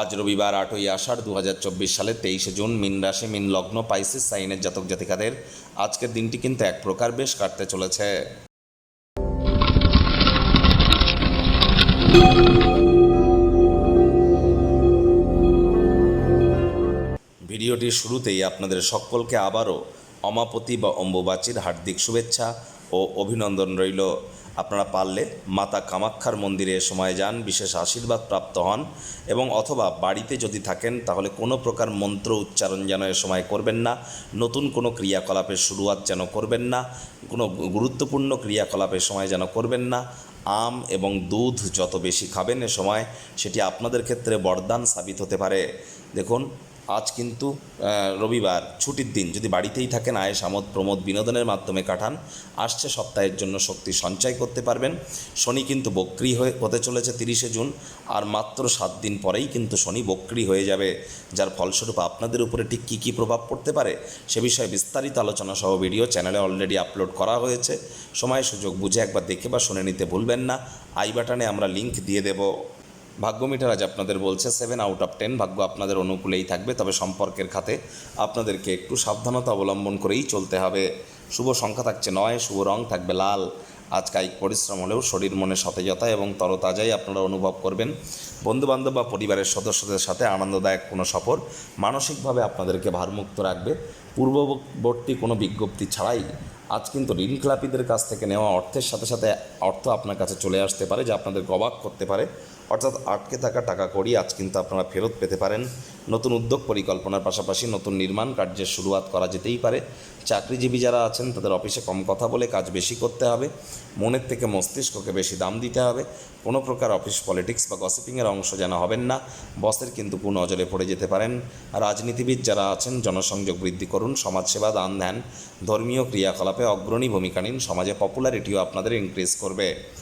আজ রবিবার আটই আষাঢ় দু সালের তেইশে জুন, মিন রাশি, মিন লগ্ন, পাইসিস, সাইনের জাতক জাতিকাদের আজকের দিনটি কিন্তু এক প্রকার বেশ কাটতে চলেছে। ভিডিওটির শুরুতেই আপনাদের সকলকে আবারও অমাপতি বা অম্বুবাচীর হার্দিক শুভেচ্ছা ও অভিনন্দন রইল। আপনারা পারলে মাতা কামাক্ষার মন্দিরে এ সময় যান, বিশেষ আশীর্বাদ প্রাপ্ত হন এবং অথবা বাড়িতে যদি থাকেন, তাহলে কোনো প্রকার মন্ত্র উচ্চারণ যেন এ সময় করবেন না, নতুন কোনো ক্রিয়াকলাপের শুরুয়াত যেন করবেন না, কোনো গুরুত্বপূর্ণ ক্রিয়াকলাপের সময় যেন করবেন না, আম এবং দুধ যত বেশি খাবেন এ সময়, সেটি আপনাদের ক্ষেত্রে বরদান সাবিত হতে পারে। দেখুন আজ কিন্তু রবিবার, ছুটির দিন। যদি বাড়িতেই থাকেন আয়েস আমোদ, প্রমোদ বিনোদনের মাধ্যমে কাটান, আসছে সপ্তাহের জন্য শক্তি সঞ্চয় করতে পারবেন। শনি কিন্তু বক্রি হয়ে, হতে চলেছে তিরিশে জুন, আর মাত্র সাত দিন পরেই কিন্তু শনি বক্রি হয়ে যাবে, যার ফলস্বরূপ আপনাদের উপরে ঠিক কী কী প্রভাব পড়তে পারে, সে বিষয়ে বিস্তারিত আলোচনা সহ ভিডিও চ্যানেলে অলরেডি আপলোড করা হয়েছে। সময় সুযোগ বুঝে একবার দেখে বা শুনে নিতে ভুলবেন না। আই বাটনে আমরা লিংক দিয়ে দেবো। ভাগ্য মিটার আজ আপনাদের বলছে সেভেন আউট অফ টেন ভাগ্য আপনাদের অনুকূলেই থাকবে, তবে সম্পর্কের খাতে আপনাদেরকে একটু সাবধানতা অবলম্বন করেই চলতে হবে। শুভ সংখ্যা থাকছে নয়, শুভ রং থাকবে লাল। আজ কায়িক পরিশ্রম হলেও শরীর মনে সতেজতা এবং তরতাজাই আপনারা অনুভব করবেন। বন্ধুবান্ধব বা পরিবারের সদস্যদের সাথে আনন্দদায়ক কোনো সফর মানসিকভাবে আপনাদেরকে ভারমুক্ত রাখবে। পূর্ববর্তী কোনো বিজ্ঞপ্তি ছাড়াই আজ কিন্তু ঋণ খেলাপিদের কাছ থেকে নেওয়া অর্থের সাথে সাথে অর্থ আপনার কাছে চলে আসতে পারে, যা আপনাদের অবাক করতে পারে। অর্থাৎ আটকে থাকা টাকা করি আজ কিন্তু আপনারা ফেরত পেতে পারেন। নতুন উদ্যোগ পরিকল্পনার পাশাপাশি নতুন নির্মাণ কার্যের শুরুয়াত করা যেতেই পারে। চাকরিজীবী যারা আছেন, তাদের অফিসে কম কথা বলে কাজ বেশি করতে হবে। মনের থেকে মস্তিষ্ককে বেশি দাম দিতে হবে। কোনো প্রকার অফিস পলিটিক্স বা গসিপিংয়ের অংশ যেন হবেন না। বসের কিন্তু নজরে পড়ে যেতে পারেন। রাজনীতিবিদ যারা আছেন, জনসংযোগ বৃদ্ধি করুন, সমাজসেবা দান ধ্যান ধর্মীয় ক্রিয়াকলাপে অগ্রণী ভূমিকা নিন। সমাজে পপুলারিটিও আপনাদের ইনক্রিজ করবে।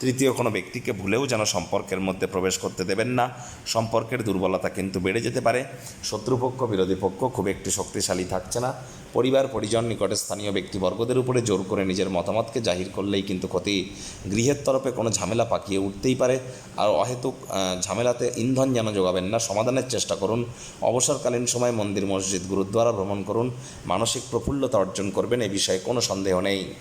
তৃতীয় কোনো ব্যক্তিকে ভুলেও যেন সম্পর্কের মধ্যে প্রবেশ করতে দেবেন না। সম্পর্কের দুর্বলতা কিন্তু বেড়ে যেতে পারে। শত্রুপক্ষ, বিরোধী পক্ষ খুব একটি শক্তিশালী থাকছে না। পরিবার, পরিজন, নিকটে স্থানীয় ব্যক্তিবর্গদের উপরে জোর করে নিজের মতামতকে জাহির করলেই কিন্তু ক্ষতি। গৃহের তরফে কোনো ঝামেলা পাকিয়ে উঠতেই পারে। আর অহেতুক ঝামেলাতে ইন্ধন যেন যোগাবেন না, সমাধানের চেষ্টা করুন। অবসরকালীন সময় মন্দির, মসজিদ, গুরুদ্বারা ভ্রমণ করুন। মানসিক প্রফুল্লতা অর্জন করবেন এ বিষয়ে কোনো সন্দেহ নেই।